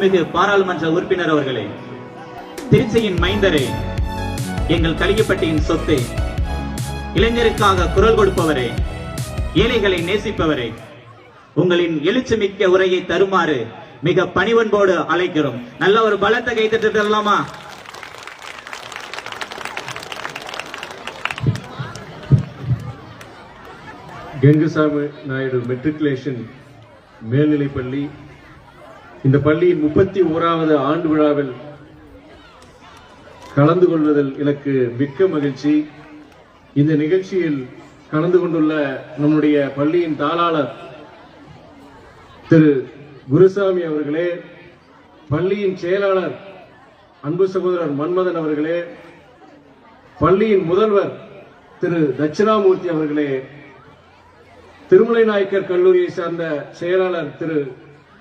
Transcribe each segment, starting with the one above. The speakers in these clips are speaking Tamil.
மிகு பாராளுமன்ற உறுப்பினர் அவர்களே திருச்சியின் மைந்தரே எங்கள் கலிகப்பட்டியின் சொத்து. இளைஞருக்காக குரல் கொடுப்பவரே ஏழைகளை நேசிப்பவரே உங்களின் எழுச்சிமிக்க உரையை தருமாறு மிக பணிவன்போடு அழைக்கிறோம். நல்ல ஒரு பலத்த கைத்தட்டு தரலாமா? கெங்குசாமி நாயுடு மெட்ரிகுலேஷன் மேல்நிலைப்பள்ளி இந்த பள்ளியின் முப்பத்தி ஓராவது ஆண்டு விழாவில் கலந்து கொள்வதில் எனக்கு மிக்க மகிழ்ச்சி. இந்த நிகழ்ச்சியில் கலந்து கொண்டுள்ள நம்முடைய பள்ளியின் தாளாளர் திரு குருசாமி அவர்களே பள்ளியின் செயலாளர் அன்பு சகோதரர் மன்மதன் அவர்களே பள்ளியின் முதல்வர் திரு தட்சிணாமூர்த்தி அவர்களே திருமலை நாயக்கர் கல்லூரியை சார்ந்த செயலாளர் திரு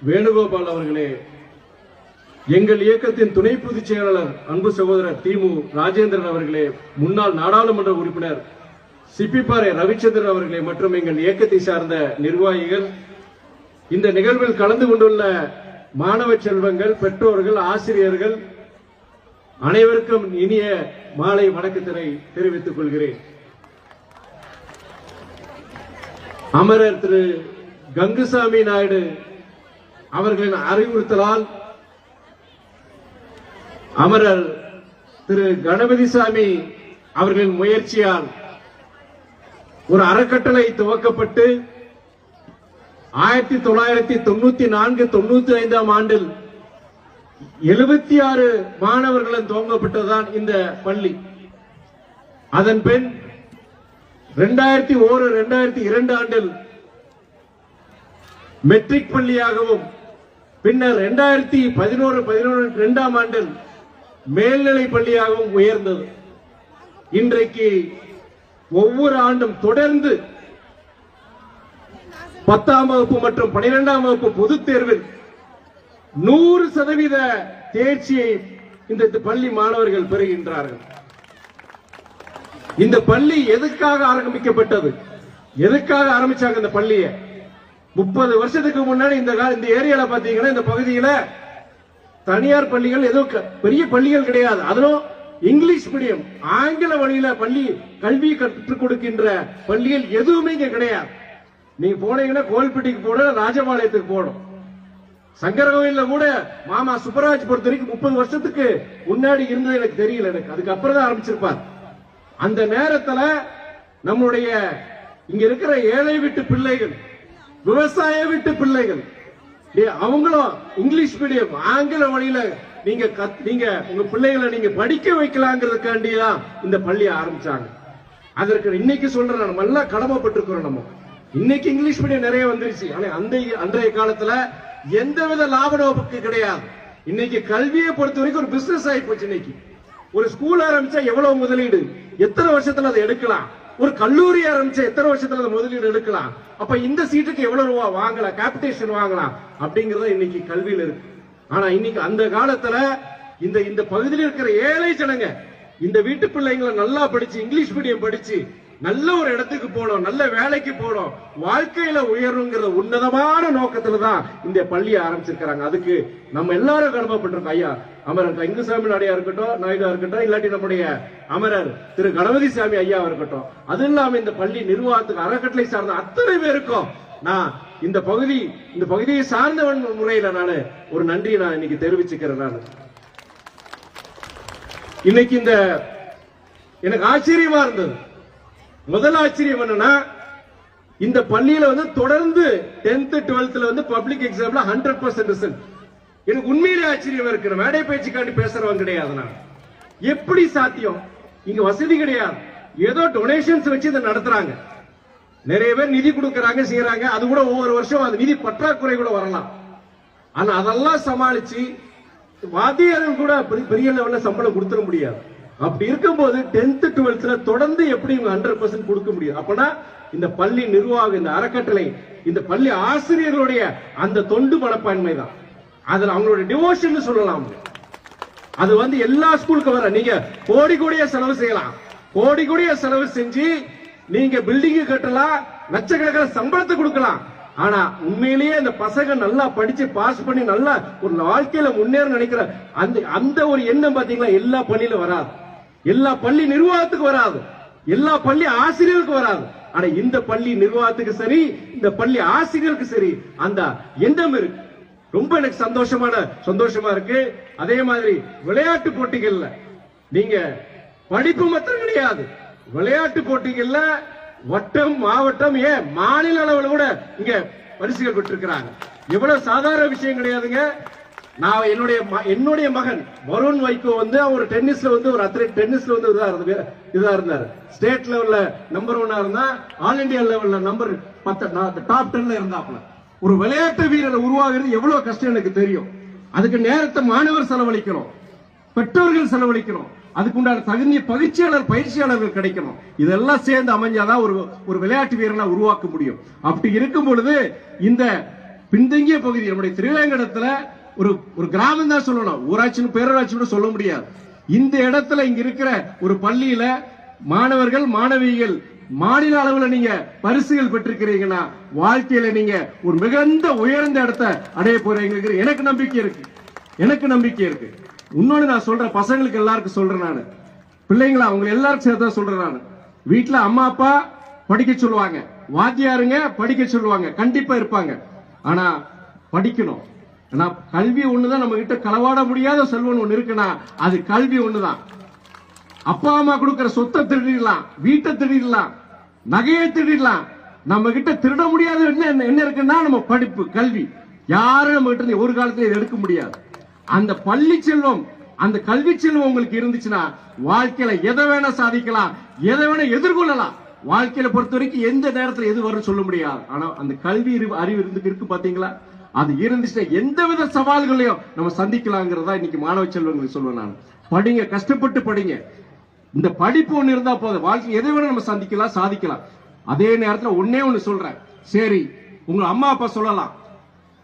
வேணுகோபால் அவர்களே எங்கள் இயக்கத்தின் துணை பொதுச் செயலாளர் அன்பு சகோதரர் திமு ராஜேந்திரன் அவர்களே முன்னாள் நாடாளுமன்ற உறுப்பினர் சிப்பிப்பாறை ரவிச்சந்திரன் அவர்களே மற்றும் எங்கள் இயக்கத்தை சார்ந்த நிர்வாகிகள் இந்த நிகழ்வில் கலந்து கொண்டுள்ள மாணவ செல்வங்கள் பெற்றோர்கள் ஆசிரியர்கள் அனைவருக்கும் இனிய மாலை வணக்கத்தினை தெரிவித்துக் கொள்கிறேன். அமரர் திரு கங்குசாமி நாயுடு அவர்களின் அறிவுறுத்தலால் அமரர் திரு கணபதி சாமி அவர்களின் முயற்சியால் ஒரு அறக்கட்டளை துவக்கப்பட்டு ஆயிரத்தி தொள்ளாயிரத்தி தொண்ணூத்தி நான்கு தொண்ணூத்தி ஐந்தாம் ஆண்டில் எழுபத்தி ஆறு மாணவர்களும் துவங்கப்பட்டதுதான் இந்த பள்ளி. அதன் பின் ரெண்டாயிரத்தி ஓரு ரெண்டாயிரத்தி இரண்டு ஆண்டில் மெட்ரிக் பள்ளியாகவும் பின்னர் ரெண்டாயிரத்தி பதினோரு பதினோரு இரண்டாம் ஆண்டில் மேல்நிலை பள்ளியாகவும் உயர்ந்தது. இன்றைக்கு ஒவ்வொரு ஆண்டும் தொடர்ந்து பத்தாம் வகுப்பு மற்றும் பனிரெண்டாம் வகுப்பு பொதுத் தேர்வில் நூறு சதவீத தேர்ச்சியை இந்த பள்ளி மாணவர்கள் பெறுகின்றார்கள். இந்த பள்ளி எதுக்காக ஆரம்பிக்கப்பட்டது? எதுக்காக ஆரம்பிச்சாங்க இந்த பள்ளியை? முப்பது வருஷத்துக்கு முன்னாடி இந்த இந்த ஏரியால பாத்தீங்கன்னா இந்த பகுதியில தனியார் பள்ளிகள் ஏதோ க- பெரிய பள்ளிகள் கிடையாது. அதிலும் இங்கிலீஷ் மீடியம் ஆங்கில வழியில பள்ளி கல்வி கற்றுக் கொடுக்கின்ற பள்ளிகள் எதுவுமே இங்க கிடையாது. நீங்க போனீங்கன்னா கோல்பட்டிக்கு போகணும் ராஜபாளையத்துக்கு போகணும். சங்கரகோவில்ல கூட மாமா சுப்பராஜ் பொறுத்த வரைக்கும் முப்பது வருஷத்துக்கு முன்னாடி இருந்தது எனக்கு தெரியல எனக்கு. அதுக்கப்புறம் தான் ஆரம்பிச்சிருப்பார். அந்த நேரத்துல நம்முடைய இங்க இருக்கிற ஏழை வீட்டு பிள்ளைகள் விவசாய வீட்டு பிள்ளைகள். அவங்களும் இங்கிலீஷ் மீடியம் ஆங்கில வழியில நீங்க கத்- நீங்க உங்க பிள்ளைகளை நீங்க படிக்க வைக்கலாங்கிறதுக்காண்டி தான் இந்த பள்ளியை ஆரம்பிச்சாங்க. அதற்கு இன்னைக்கு சொல்றேன் நம்ம எல்லாம் கடமைப்பட்டிருக்கிறோம் நம்ம. இன்னைக்கு இங்கிலீஷ் மீடியம் நிறைய வந்துருச்சு. ஆனா அந்த அன்றைய காலத்துல எந்தவித லாப நோக்கு கிடையாது. இன்னைக்கு கல்வியை பொறுத்த வரைக்கும் ஒரு பிசினஸ் ஆகி போச்சு இன்னைக்கு. ஒரு ஸ்கூல் ஆரம்பிச்சா எவ்வளவு முதலீடு? எத்தனை வருஷத்துல அதை எடுக்கலாம்? ஒரு கல்லூரி ஆரம்பிச்சா எத்தனை வருஷத்துல அதை முதலீடு எடுக்கலாம்? அப்ப இந்த சீட்டுக்கு எவ்வளவு ரூபா வாங்கலாம்? கேபிடேஷன் வாங்கலாம்? அப்படிங்கறத இன்னைக்கு கல்வியில இருக்கு. ஆனா இன்னைக்கு அந்த காலத்துல இந்த இந்த பகுதியில் இருக்கிற ஏழை ஜனங்க இந்த வீட்டு பிள்ளைங்களை நல்லா படிச்சு இங்கிலீஷ் மீடியம் படிச்சு நல்ல ஒரு இடத்துக்கு போகணும் நல்ல வேலைக்கு போகணும் வாழ்க்கையில உயரணுங்கிற உன்னதமான நோக்கத்துல தான் இந்த பள்ளியை ஆரம்பிச்சிருக்கிறாங்க. அதுக்கு நம்ம எல்லாரும் கடமைப்பட்டிருக்கோம். ஐயா அமரர் கங்குசாமி நாடையா இருக்கட்டும் நாயுடா இருக்கட்டும் இல்லாட்டி நம்முடைய அமரர் திரு கணபதி சாமி ஐயா இருக்கட்டும். அது இல்லாம இந்த பள்ளி நிர்வாகத்துக்கு அறக்கட்டளை சார்ந்த அத்தனை பேருக்கும் நான் இந்த பகுதி இந்த பகுதியை சார்ந்தவன் முறையில நான் ஒரு நன்றியை நான் இன்னைக்கு தெரிவிச்சுக்கிறேன் நான். இன்னைக்கு இந்த எனக்கு ஆச்சரியமா இருந்தது. முதல் ஆச்சரியம் என்னன்னா இந்த பள்ளியில வந்து தொடர்ந்து 10th 12th வந்து பப்ளிக் எக்ஸாம்ல ஹண்ட்ரட் பர்சன்ட் ரிசல்ட் எனக்கு உண்மையிலே ஆச்சரியம் இருக்கு. மேடை பேச்சுக்காண்டி பேசுறவங்க கிடையாது நான். எப்படி சாத்தியம்? இங்க வசதி கிடையாது. ஏதோ டொனேஷன்ஸ் வச்சு இதை நடத்துறாங்க. நிறைய பேர் நிதி கொடுக்கறாங்க செய்யறாங்க. அது கூட ஒவ்வொரு வருஷம் அது நிதி பற்றாக்குறை கூட வரலாம். ஆனா அதெல்லாம் சமாளிச்சு வாத்தியார்கள் கூட பெரிய- பெரிய லெவல்ல சம்பளம் கொடுத்துட முடியாது. அப்படி இருக்கும்போது டென்த் டுவெல்த்ல தொடர்ந்து எப்படி இவங்க ஹண்ட்ரட் பர்சன்ட் கொடுக்க முடியும்? அப்பனா இந்த பள்ளி நிர்வாகம் இந்த அறக்கட்டளை இந்த பள்ளி ஆசிரியர்களுடைய அந்த தொண்டு மனப்பான்மை தான். அதுல அவங்களுடைய டிவோஷன் சொல்லலாம். அது வந்து எல்லா ஸ்கூலுக்கு வர நீங்க கோடி கோடியா செலவு செய்யலாம். கோடி கோடியா செலவு செஞ்சு நீங்க பில்டிங் கட்டலாம் லட்சக்கணக்கான சம்பளத்தை கொடுக்கலாம். ஆனா உண்மையிலேயே அந்த பசங்க நல்லா படிச்சு பாஸ் பண்ணி நல்லா ஒரு வாழ்க்கையில முன்னேற நினைக்கிற அந்த அந்த ஒரு எண்ணம் பாத்தீங்களா? எல்லா பள்ளியில வராது. எல்லா பள்ளி நிர்வாகத்துக்கு வராது. எல்லா பள்ளி ஆசிரியருக்கு வராது. ஆனா இந்த பள்ளி நிர்வாகத்துக்கு சரி இந்த பள்ளி ஆசிரியருக்கு சரி அந்த எண்ணம் இருக்கு. ரொம்ப எனக்கு சந்தோஷமான சந்தோஷமா இருக்கு. அதே மாதிரி விளையாட்டு போட்டிகள்ல நீங்க படிப்பு மாத்திரம் கிடையாது. விளையாட்டு போட்டிகள்ல வட்டம் மாவட்டம் ஏன் மாநில அளவில் கூட இங்க பரிசுகள் பெற்றிருக்கிறாங்க. எவ்வளவு சாதாரண விஷயம் கிடையாதுங்க. நான் என்னுடைய ம- என்னுடைய மகன் வருண் வைகோ வந்து அவர் டென்னிஸ்ல வந்து ஒரு அத்லெட் டென்னிஸ்ல வந்து இதா இருந்து இதா இருந்தார். ஸ்டேட் லெவல்ல நம்பர் ஒன்னா இருந்தா ஆல் இந்தியா லெவல்ல நம்பர் பத்து டாப் டென்ல இருந்தாப்ல ஒரு விளையாட்டு வீரர் உருவாகிறது எவ்வளவு கஷ்டம் எனக்கு தெரியும். அதுக்கு நேரத்தை மாணவர் செலவழிக்கிறோம் பெற்றோர்கள் செலவழிக்கணும். அதுக்கு உண்டான பயிற்சியாளர் பயிற்சியாளர்கள் கிடைக்கணும். இதெல்லாம் சேர்ந்து அமைஞ்சாதான் ஒரு ஒரு விளையாட்டு வீரனை உருவாக்க முடியும். அப்படி இருக்கும் பொழுது இந்த பின்தங்கிய பகுதி நம்முடைய திருவேங்கடத்துல ஒரு ஒரு கிராமம் தான் சொல்லணும். ஊராட்சின்னு பேரூராட்சி கூட சொல்ல முடியாது. இந்த இடத்துல இங்க இருக்கிற ஒரு பள்ளியில மாணவர்கள் மாணவிகள் மாநில அளவுல நீங்க பரிசுகள் பெற்றிருக்கிறீங்கன்னா வாழ்க்கையில நீங்க ஒரு மிகுந்த உயர்ந்த இடத்தை அடைய போறீங்க எனக்கு நம்பிக்கை இருக்கு. எனக்கு நம்பிக்கை இருக்கு. இன்னொன்னு நான் சொல்றேன் பசங்களுக்கு எல்லாருக்கும் சொல்றேன் நான். பிள்ளைங்களா அவங்க எல்லாருக்கும் சேர்த்து சொல்றேன் நான். வீட்டுல அம்மா அப்பா படிக்க சொல்லுவாங்க. வாத்தியாருங்க படிக்க சொல்லுவாங்க. கண்டிப்பா இருப்பாங்க. ஆனா படிக்கணும். ஏன்னா கல்வி ஒண்ணுதான் நம்ம கிட்ட களவாட முடியாத செல்வன் ஒண்ணு இருக்குன்னா அது கல்வி ஒண்ணுதான். அப்பா அம்மா கொடுக்கிற சொத்தை திருடிடலாம் வீட்டை திருடிடலாம் நகையை திருடிடலாம். நம்ம கிட்ட திருட முடியாத என்ன என்ன இருக்குன்னா நம்ம படிப்பு கல்வி. யாரும் நம்ம கிட்ட இருந்து ஒரு காலத்துல இதை எடுக்க முடியாது. அந்த பள்ளி செல்வம் அந்த கல்வி செல்வம் உங்களுக்கு இருந்துச்சுன்னா வாழ்க்கையில எதை வேணா சாதிக்கலாம் எதை வேணா எதிர்கொள்ளலாம். வாழ்க்கையில பொறுத்த வரைக்கும் எந்த நேரத்துல எது வரும்னு சொல்ல முடியாது. ஆனா அந்த கல்வி அறிவு அறிவு இருந்து இருக்கு பாத்தீங்களா? அது இருந்துச்சுன்னா எந்தவித சவால்களையும் நம்ம சந்திக்கலாங்கிறதா இன்னைக்கு மாணவ செல்வங்களுக்கு சொல்லுவேன் நான். படிங்க கஷ்டப்பட்டு படிங்க. இந்த படிப்பு ஒண்ணு இருந்தா போதும். வாழ்க்கை எதை வேணும் நம்ம சந்திக்கலாம் சாதிக்கலாம். அதே நேரத்துல ஒன்னே ஒன்று சொல்றேன். சரி உங்க அம்மா அப்பா சொல்லலாம்.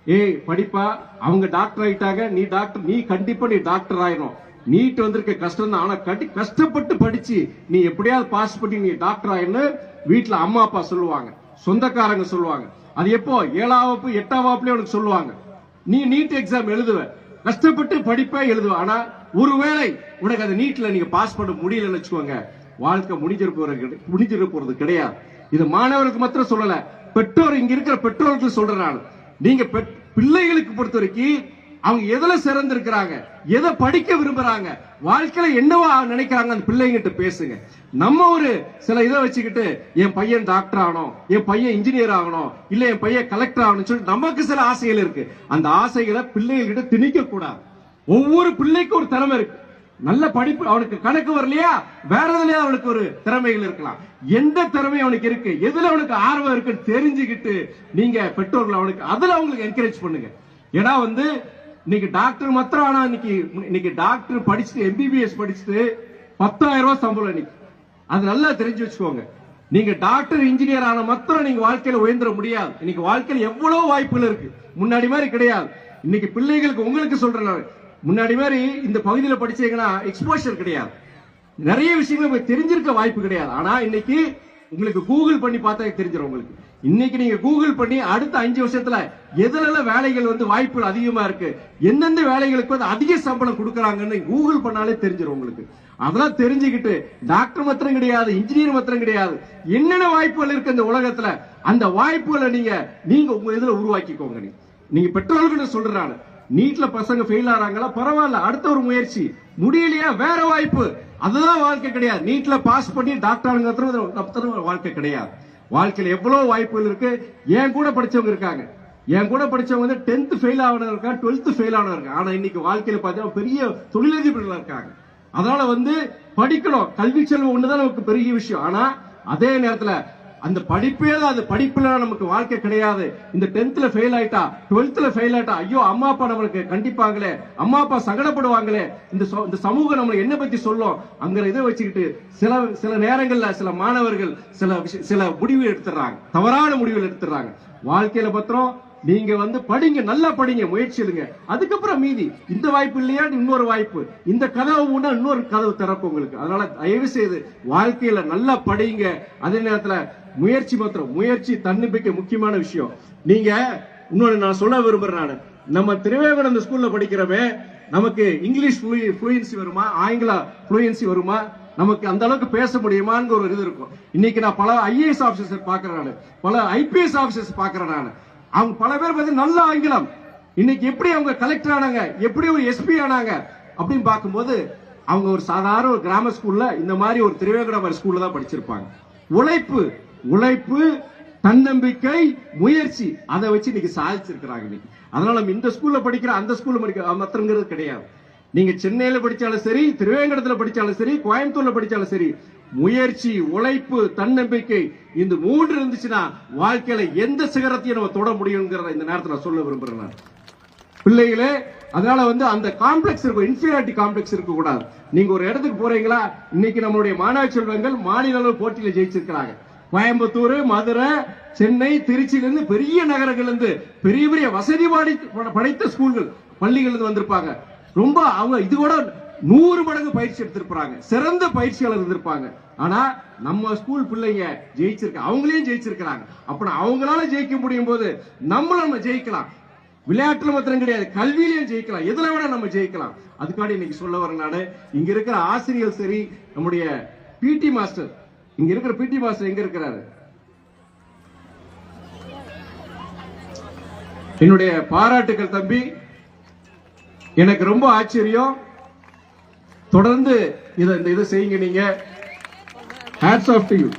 ஏய் படிப்பா அவங்க டாக்டர் ஆயிட்டாங்க. நீ டாக்டர் நீ கண்டிப்பா நீ டாக்டர் ஆயிரும் நீட் வந்திருக்க கஷ்டம் தான் ஆனா கட்டி கஷ்டப்பட்டு படிச்சு நீ எப்படியாவது பாஸ் பண்ணி நீ டாக்டர் ஆயிருன்னு வீட்டுல அம்மா அப்பா சொல்லுவாங்க. சொந்தக்காரங்க சொல்லுவாங்க. அது எப்போ? ஏழாம் வகுப்பு எட்டாம் வகுப்புல உனக்கு சொல்லுவாங்க. நீ நீட் எக்ஸாம் எழுதுவ. கஷ்டப்பட்டு படிப்பே எழுதுவ. ஆனா ஒருவேளை உனக்கு அந்த நீட்ல நீங்க பாஸ் பண்ண முடியலன்னு வச்சுக்கோங்க. வாழ்க்கை முடிஞ்சிட போறது முடிஞ்சிட போறது கிடையாது. இது மாணவர்களுக்கு மாத்திரம் சொல்லல. பெற்றோர் இங்க இருக்கிற பெற்றோர்களுக்கு சொல்றேன் நான். நீங்க பிள்ளைகளுக்கு பொறுத்த வரைக்கும் அவங்க எதுல சிறந்திருக்கிறாங்க? எதை படிக்க விரும்புறாங்க? வாழ்க்கையில என்னவா நினைக்கிறாங்க? அந்த பிள்ளைங்கிட்ட பேசுங்க. நம்ம ஒரு சில இதை வச்சுக்கிட்டு என் பையன் டாக்டர் ஆகணும் என் பையன் இன்ஜினியர் ஆகணும் இல்ல என் பையன் கலெக்டர் ஆகணும்னு சொல்லிட்டு நமக்கு சில ஆசைகள் இருக்கு. அந்த ஆசைகளை பிள்ளைகள்கிட்ட திணிக்க கூடாது ஒவ்வொரு பிள்ளைக்கும் ஒரு திறமை இருக்கு. நல்ல படிப்பு அவனுக்கு கணக்கு வரலையா? வேற எதுலயா அவனுக்கு ஒரு திறமைகள் இருக்கலாம். எந்த திறமை அவனுக்கு இருக்கு. எதுல அவனுக்கு ஆர்வம் இருக்குன்னு தெரிஞ்சுக்கிட்டு நீங்க பெற்றோர்கள் அவனுக்கு அதுல அவங்களுக்கு என்கரேஜ் பண்ணுங்க. ஏன்னா வந்து இன்னைக்கு டாக்டர் மாத்திரம் ஆனா இன்னைக்கு இன்னைக்கு டாக்டர் படிச்சுட்டு எம்பிபிஎஸ் படிச்சுட்டு பத்தாயிரம் ரூபாய் சம்பளம் இன்னைக்கு. அது நல்லா தெரிஞ்சு வச்சுக்கோங்க. நீங்க டாக்டர் இன்ஜினியர் ஆன மாத்திரம் நீங்க வாழ்க்கையில உயர்ந்துட முடியாது. இன்னைக்கு வாழ்க்கையில எவ்வளவு வாய்ப்புகள் இருக்கு? முன்னாடி மாதிரி கிடையாது. இன்னைக்கு பிள்ளைகளுக்கு உங்களுக்கு சொல்றேன் நான். முன்னாடி மாதிரி இந்த பகுதியில படிச்சீங்கன்னா எக்ஸ்போஷர் கிடையாது. நிறைய விஷயங்கள் தெரிஞ்சிருக்க வாய்ப்பு கிடையாது. ஆனா இன்னைக்கு உங்களுக்கு கூகுள் பண்ணி பார்த்தா தெரிஞ்சிடும் உங்களுக்கு. இன்னைக்கு நீங்க கூகுள் பண்ணி அடுத்த அஞ்சு வருஷத்துல எதுல வேலைகள் வந்து வாய்ப்புகள் அதிகமா இருக்கு எந்தெந்த வேலைகளுக்கு வந்து அதிக சம்பளம் கொடுக்கறாங்கன்னு கூகுள் பண்ணாலே தெரிஞ்சிடும் உங்களுக்கு. அதெல்லாம் தெரிஞ்சுக்கிட்டு டாக்டர் மாத்திரம் கிடையாது இன்ஜினியர் மாத்திரம் கிடையாது என்னென்ன வாய்ப்புகள் இருக்கு இந்த உலகத்துல அந்த வாய்ப்புகளை நீங்க நீங்க உங்க இதுல உருவாக்கிக்கோங்க நீங்க நீங்க பெற்றோர்கள் சொல்றாங்க நீட்ல பசங்க ஃபெயில் ஆறாங்களா பரவாயில்ல அடுத்த ஒரு முயற்சி. முடியலையா வேற வாய்ப்பு. அதுதான் வாழ்க்கை கிடையாது. நீட்ல பாஸ் பண்ணி டாக்டர் வாழ்க்கை கிடையாது. வாழ்க்கையில் எவ்வளவு வாய்ப்புகள் இருக்கு? என் கூட படிச்சவங்க இருக்காங்க. என் கூட படிச்சவங்க வந்து டென்த் ஃபெயில் ஆனவங்க இருக்காங்க டுவெல்த் ஃபெயில் ஆனவங்க இருக்காங்க ஆனா இன்னைக்கு வாழ்க்கையில பார்த்தீங்கன்னா பெரிய தொழிலதிபர்கள் இருக்காங்க. அதனால வந்து படிக்கணும். கல்வி செல்வம் ஒண்ணுதான் நமக்கு பெரிய விஷயம். ஆனா அதே நேரத்துல அந்த படிப்பே தான் அது படிப்புல நமக்கு வாழ்க்கை கிடையாது. இந்த டென்த்ல ஃபெயில் ஆயிட்டா டுவெல்த்ல ஃபெயில் ஆயிட்டா ஐயோ அம்மா அப்பா நம்மளுக்கு கண்டிப்பாங்களே அம்மா அப்பா சங்கடப்படுவாங்களே இந்த இந்த சமூகம் நம்மளை என்ன பத்தி சொல்லும் அங்கிற இதை வச்சுக்கிட்டு சில சில நேரங்கள்ல சில மாணவர்கள் சில விஷய- சில முடிவு எடுத்துறாங்க தவறான முடிவுகள் எடுத்துறாங்க வாழ்க்கையில பத்திரம் நீங்க வந்து படிங்க நல்லா படிங்க முயற்சி அதுக்கப்புறம் மீதி. இந்த வாய்ப்பு இல்லையா இன்னொரு வாய்ப்பு. இந்த கதவு உண்டா இன்னொரு கதவு திறக்கும் உங்களுக்கு. அதனால தயவு செய்து வாழ்க்கையில நல்லா படிங்க. அதே நேரத்துல முயற்சி மாத்திரம் முயற்சி தன்னம்பிக்கை முக்கியமான விஷயம். நீங்க இன்னொன்னு நான் சொல்ல விரும்புறேன் நான். நம்ம திருவேகடந்த ஸ்கூல்ல படிக்கிறவே நமக்கு இங்கிலீஷ் ஃப்ளூயன்சி வருமா? ஆங்கில ஃப்ளூயன்சி வருமா? நமக்கு அந்த அளவுக்கு பேச முடியுமான்னு ஒரு இது இருக்கும். இன்னைக்கு நான் பல ஐஏஎஸ் ஆபீசர் பாக்குறேன் நான். பல ஐபிஎஸ் ஆபீசர்ஸ் பாக்குறேன் நான். அவங்க பல பேர் பார்த்து நல்ல ஆங்கிலம். இன்னைக்கு எப்படி அவங்க கலெக்டர் ஆனாங்க? எப்படி ஒரு எஸ்பி ஆனாங்க? அப்படின்னு பார்க்கும்போது அவங்க ஒரு சாதாரண ஒரு கிராம ஸ்கூல்ல இந்த மாதிரி ஒரு திருவேங்கடம் ஸ்கூல்ல தான் படிச்சிருப்பாங்க. உழைப்பு உழைப்பு தன்னம்பிக்கை முயற்சி அதை வச்சு இன்னைக்கு சாதிச்சிருக்கிறாங்க இன்னைக்கு. அதனால நம்ம இந்த ஸ்கூல்ல படிக்கிற அந்த ஸ்கூல்ல படிக்கிற மத்தங்கிறது கிடையாது. நீங்க சென்னையில படிச்சாலும் சரி திருவேங்கடத்துல படிச்சாலும் சரி கோயம்புத்தூர்ல படிச்சாலும் சரி முயற்சி உழைப்பு தன்னம்பிக்கை இந்த மூன்று இருந்துச்சுன்னா வாழ்க்கையில எந்த சிகரத்தையும் நம்ம தொட முடியுங்கிறத இந்த நேரத்தில் சொல்ல விரும்புகிறேன் பிள்ளைகளே அதனால வந்து அந்த காம்ப்ளெக்ஸ் இருக்கும் இன்ஃபீரியாரிட்டி காம்ப்ளெக்ஸ் இருக்க கூடாது நீங்க ஒரு இடத்துக்கு போறீங்களா? இன்னைக்கு நம்மளுடைய மாணவ செல்வங்கள் மாநில அளவு போட்டியில ஜெயிச்சிருக்கிறாங்க. கோயம்புத்தூர் மதுரை சென்னை திருச்சியில இருந்து பெரிய நகரங்கள்ல இருந்து பெரிய பெரிய வசதி படைத்த ஸ்கூல்கள் பள்ளிகள் இருந்து வந்திருப்பாங்க. ரொம்ப அவங்க இது கூட நூறு மடங்கு பயிற்சி எடுத்திருப்பாங்க. சிறந்த பயிற்சியாளர் இருந்திருப்பாங்க. ஆனா நம்ம ஸ்கூல் பிள்ளைங்க ஜெயிச்சிருக்க அவங்களையும் ஜெயிச்சிருக்கிறாங்க. அப்ப அவங்களால ஜெயிக்க முடியும் போது நம்மளும் நம்ம ஜெயிக்கலாம். விளையாட்டுல மாத்திரம் கிடையாது கல்வியிலையும் ஜெயிக்கலாம். எதுல வேணா நம்ம ஜெயிக்கலாம். அதுக்காண்டி இன்னைக்கு சொல்ல வரேன் நாடு இங்க இருக்கிற ஆசிரியர் சரி நம்முடைய பிடி மாஸ்டர் இங்க இருக்கிற பிடி மாஸ்டர் எங்க இருக்கிறாரு? என்னுடைய பாராட்டுக்கள் தம்பி. எனக்கு ரொம்ப ஆச்சரியம். தொடர்ந்து இதை இந்த இதை செய்யுங்க நீங்க. ஹேட்ஸ் ஆஃப் டு யூ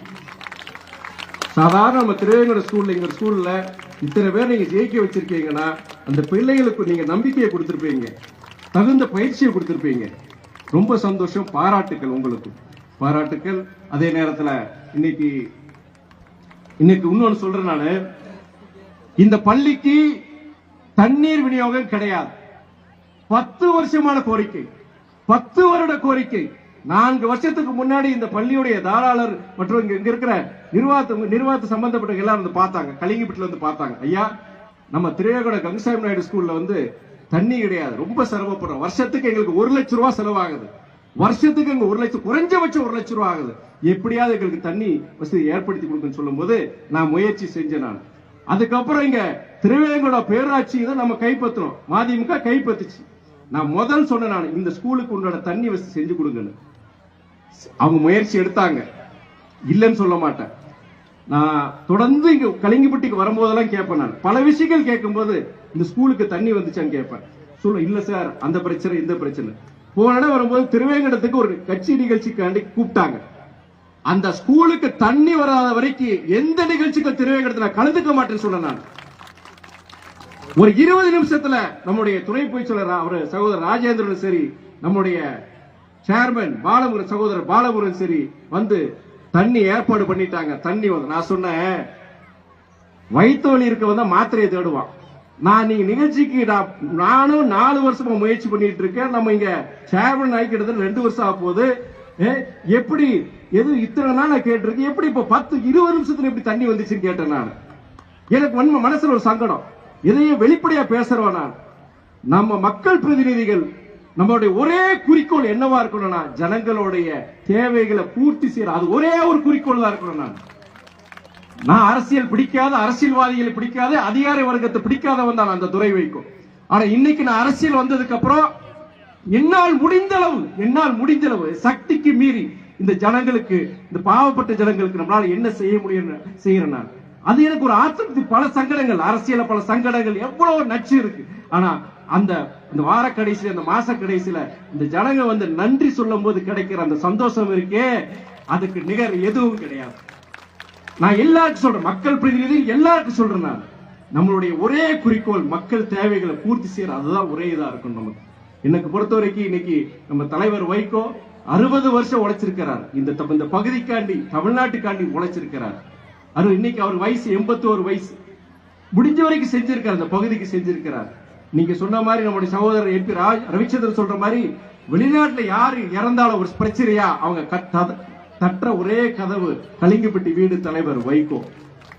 சாதாரண நம்ம திருவேங்கட ஸ்கூல்ல எங்க ஸ்கூல்ல இத்தனை பேர் நீங்க ஜெயிக்க வச்சிருக்கீங்கன்னா அந்த பிள்ளைகளுக்கு நீங்க நம்பிக்கையை கொடுத்துருப்பீங்க. தகுந்த பயிற்சியை கொடுத்துருப்பீங்க. ரொம்ப சந்தோஷம் பாராட்டுக்கள் உங்களுக்கு. பாராட்டுக்கள். அதே நேரத்தில் இன்னைக்கு இன்னைக்கு இன்னொன்று சொல்றேன் நான். இந்த பள்ளிக்கு தண்ணீர் விநியோகம் கிடையாது. பத்து வருஷமான கோரிக்கை. பத்து வருட கோரிக்கை. நான்கு வருஷத்துக்கு முன்னாடி இந்த பள்ளியுடைய தாராளர் மற்றும் இங்க இங்க இருக்கிற நிர்வாகத்து நிர்வாகத்து சம்பந்தப்பட்ட எல்லாரும் வந்து பார்த்தாங்க. கலிங்கப்பட்டில வந்து பார்த்தாங்க. ஐயா நம்ம திரையகோட கங்கசாமி நாயுடு ஸ்கூல்ல வந்து தண்ணி கிடையாது. ரொம்ப சிரமப்படுறோம். வருஷத்துக்கு எங்களுக்கு ஒரு லட்சம் ரூபா செலவாகுது. வருஷத்துக்கு எங்க ஒரு லட்சம் குறைஞ்சபட்சம் ஒரு லட்சம் ரூபா ஆகுது. எப்படியாவது எங்களுக்கு தண்ணி வசதி ஏற்படுத்தி கொடுக்குன்னு சொல்லும்போது நான் முயற்சி செஞ்சேன் நான். அதுக்கப்புறம் இங்க திருவேங்கோட பேராட்சி இதை நம்ம கைப்பற்றணும் மதிமுக கைப்பற்றுச்சு. நான் முதல் சொன்னேன் நான் இந்த ஸ்கூலுக்கு உண்டான தண்ணி வசதி செஞ்சு கொடுங்கன்னு. அவங்க முயற்சி எடுத்தாங்க. இல்லைன்னு சொல்ல மாட்டேன். நான் தொடர்ந்து இங்க கலிங்கப்பட்டிக்கு வரும்போதெல்லாம் கேட்பேன் நான். பல விஷயங்கள் கேட்கும்போது இந்த ஸ்கூலுக்கு தண்ணி வந்துச்சான்னு கேட்பேன். சொல்ல இல்ல சார் அந்த பிரச்சனை இந்த பிரச்சனை. போன இடம் வரும்போது திருவேங்கடத்துக்கு ஒரு கட்சி நிகழ்ச்சிக்காண்டி கூப்பிட்டாங்க. அந்த ஸ்கூலுக்கு தண்ணி வராத வரைக்கும் எந்த நிகழ்ச்சிக்கும் திருவேங்கடத்துல கலந்துக்க மாட்டேன்னு சொன்னேன் நான். ஒரு இருபது நிமிஷத்துல நம்முடைய துணை பொய்ச்சலர் அவர் சகோதரர் ராஜேந்திரன் சரி நம்முடைய சேர்மன் பாலமுருகன் சகோதரர் பாலமுருகன் சரி வந்து தண்ணி ஏற்பாடு பண்ணிட்டாங்க. தண்ணி வந்து நான் சொன்னேன் வயிற்று இருக்க வந்தா மாத்திரையை தேடுவான். நான் நீங்க நிகழ்ச்சிக்கு நான் நானும் நாலு வருஷமா முயற்சி பண்ணிட்டு இருக்கேன். நம்ம இங்க சேர்மன் ஆகி கிட்டத்தட்ட ரெண்டு வருஷம் ஆக போகுது. ஏ, எப்படி எது இத்தனை நாள் நான் கேட்டிருக்கேன்? எப்படி இப்ப பத்து இருபது நிமிஷத்துல எப்படி தண்ணி வந்துச்சுன்னு கேட்டேன் நான். எனக்கு மனசுல ஒரு சங்கடம். எதையும் வெளிப்படையா பேசுறவன்? நம்ம மக்கள் பிரதிநிதிகள் நம்மளுடைய ஒரே குறிக்கோள் என்னவா இருக்கணும்னா ஜனங்களுடைய தேவைகளை பூர்த்தி செய்யற அது ஒரே ஒரு குறிக்கோள் தான் இருக்கணும் நான். நான் அரசியல் பிடிக்காத அரசியல்வாதிகளை பிடிக்காத அதிகார வர்க்கத்தை பிடிக்காதவன் தான் அந்த துறை வைக்கும். ஆனா இன்னைக்கு நான் அரசியல் வந்ததுக்கு அப்புறம் என்னால் முடிந்தளவு என்னால் முடிந்தளவு சக்திக்கு மீறி இந்த ஜனங்களுக்கு இந்த பாவப்பட்ட ஜனங்களுக்கு நம்மளால என்ன செய்ய முடியும் செய்யறேன் நான். அது எனக்கு ஒரு ஆத்திரத்து பல சங்கடங்கள் அரசியல பல சங்கடங்கள் எவ்வளவு நச்சு இருக்கு. ஆனா அந்த இந்த வார கடைசியில அந்த மாச கடைசியில இந்த ஜனங்க வந்து நன்றி சொல்லும் போது கிடைக்கிற அந்த சந்தோஷம் இருக்கே அதுக்கு நிகர் எதுவும் கிடையாது. நான் எல்லாருக்கும் சொல்றேன் மக்கள் பிரதிநிதி எல்லாருக்கும் சொல்றேன் நான். நம்மளுடைய ஒரே குறிக்கோள் மக்கள் தேவைகளை பூர்த்தி செய்யற அதுதான் ஒரே இதா இருக்கும் நமக்கு. எனக்கு பொறுத்த வரைக்கும் இன்னைக்கு நம்ம தலைவர் வைகோ அறுபது வருஷம் உழைச்சிருக்கிறார். இந்த இந்த பகுதிக்காண்டி தமிழ்நாட்டுக்காண்டி உழைச்சிருக்கிறார். அது இன்னைக்கு அவர் வயசு எண்பத்தி ஒரு வயசு. முடிஞ்ச வரைக்கும் செஞ்சிருக்கார் அந்த பகுதிக்கு செஞ்சிருக்கிறார். நீங்க சொன்ன மாதிரி நம்முடைய சகோதரர் எம்பி ராஜ் ரவிச்சந்திரன் சொல்ற மாதிரி வெளிநாட்டுல யாரு இறந்தாலும் ஒரு பிரச்சனையா? அவங்க கட்- ஒரே கதவு கலிங்கப்பட்டி வீடு தலைவர் வைகோ.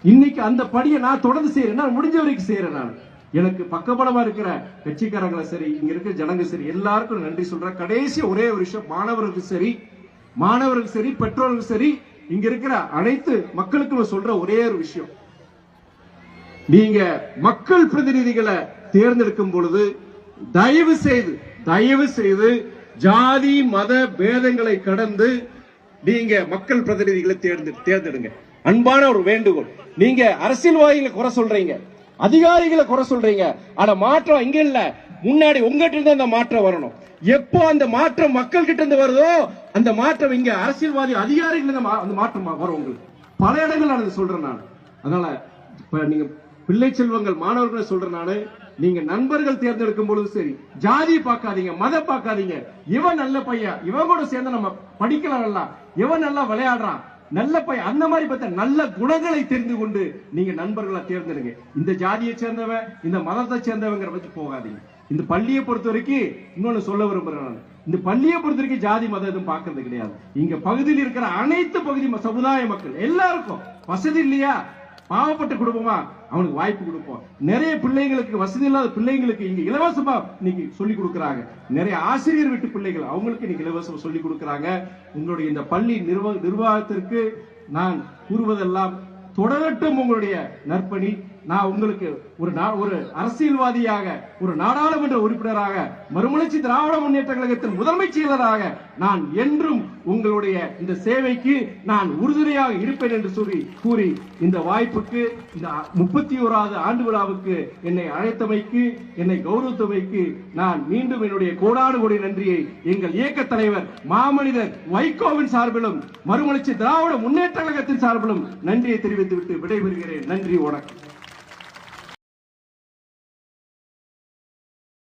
இன்னைக்கு அந்த படியை நான் தொடர்ந்து செய்யறேன் நான் முடிஞ்ச வரைக்கும் செய்யறேன் நான். எனக்கு பக்கபலமா இருக்கிற கட்சிக்காரங்களை சரி இங்க இருக்கிற ஜனங்க சரி எல்லாருக்கும் நன்றி சொல்றேன். கடைசி ஒரே ஒரு விஷயம் மாணவர்களுக்கு சரி மாணவர்களுக்கு சரி பெற்றோர்களுக்கு சரி இங்க இருக்கிற அனைத்து மக்களுக்கும் சொல்ற ஒரே ஒரு விஷயம். நீங்க மக்கள் பிரதிநிதிகளை தேர்ந்தெடுக்கும் பொழுது தயவு செய்து தயவு செய்து ஜாதி மத பேதங்களை கடந்து நீங்க மக்கள் பிரதிநிதிகளை தேர்ந்து தேர்ந்தெடுங்க. அன்பான ஒரு வேண்டுகோள். நீங்க அரசியல்வாதிகளை குறை சொல்றீங்க. அதிகாரிகளை குறை சொல்றீங்க. ஆனா மாற்றம் இங்க இல்ல. முன்னாடி உங்ககிட்ட இருந்து அந்த மாற்றம் வரணும். எப்போ அந்த மாற்றம் மக்கள் கிட்ட இருந்து வருதோ அந்த மாற்றம் இங்க அரசியல்வாதி அதிகாரிகள் மா- அந்த மாற்றம் வரும் உங்களுக்கு. பல இடங்கள் நான் சொல்றேன் நான். அதனால இப்ப நீங்க பிள்ளை செல்வங்கள் மாணவர்களை சொல்றேன் நானு. நீங்க நண்பர்கள் தேர்ந்தெடுக்கும் பொழுது சரி ஜாதி பார்க்காதீங்க மதம் பார்க்காதீங்க. இவன் நல்ல பையன் இவன் கூட சேர்ந்து நம்ம படிக்கலாம் நல்லா. இவன் நல்லா விளையாடுறான். நல்ல பையன் அந்த மாதிரி பார்த்த நல்ல குணங்களை தெரிந்து கொண்டு நீங்க நண்பர்களை தேர்ந்தெடுங்க. இந்த ஜாதியை சேர்ந்தவன் இந்த மதத்தை சேர்ந்தவங்கிற பத்தி போகாதீங்க. இந்த பள்ளியை பொறுத்த வரைக்கும் இன்னொன்னு சொல்ல விரும்புறேன் நான். இந்த பள்ளியை பொறுத்த வரைக்கும் ஜாதி மதம் எதுவும் பார்க்கறது கிடையாது. இங்க பகுதியில் இருக்கிற அனைத்து பகுதி ம- சமுதாய மக்கள் எல்லாருக்கும் வசதி இல்லையா? பாவப்பட்ட குடும்பமா? அவனுக்கு வாய்ப்பு கொடுப்போம். நிறைய பிள்ளைங்களுக்கு வசதி இல்லாத பிள்ளைங்களுக்கு இங்க இலவசமா இன்னைக்கு சொல்லி கொடுக்கறாங்க. நிறைய ஆசிரியர் வீட்டு பிள்ளைகள் அவங்களுக்கு இன்னைக்கு இலவசமா சொல்லி கொடுக்கறாங்க. உங்களுடைய இந்த பள்ளி நிர்வாக நிர்வாகத்திற்கு நான் கூறுவதெல்லாம் தொடரட்டும் உங்களுடைய நற்பணி. நான் உங்களுக்கு ஒரு நா- ஒரு அரசியல்வாதியாக ஒரு நாடாளுமன்ற உறுப்பினராக மறுமலர்ச்சி திராவிட முன்னேற்ற கழகத்தின் முதன்மை செயலராக நான் என்றும் உங்களுடைய இந்த சேவைக்கு நான் உறுதுணையாக இருப்பேன் என்று சொல்லி கூறி இந்த வாய்ப்புக்கு இந்த முப்பத்தி ஓராவது ஆண்டு விழாவுக்கு என்னை அழைத்தமைக்கு என்னை கௌரவத்தமைக்கு நான் மீண்டும் என்னுடைய கோடாடு கோடி நன்றியை எங்கள் இயக்க தலைவர் மாமனிதர் வைகோவின் சார்பிலும் மறுமலர்ச்சி திராவிட முன்னேற்ற கழகத்தின் சார்பிலும் நன்றியை தெரிவித்துவிட்டு விடைபெறுகிறேன். நன்றி வணக்கம்.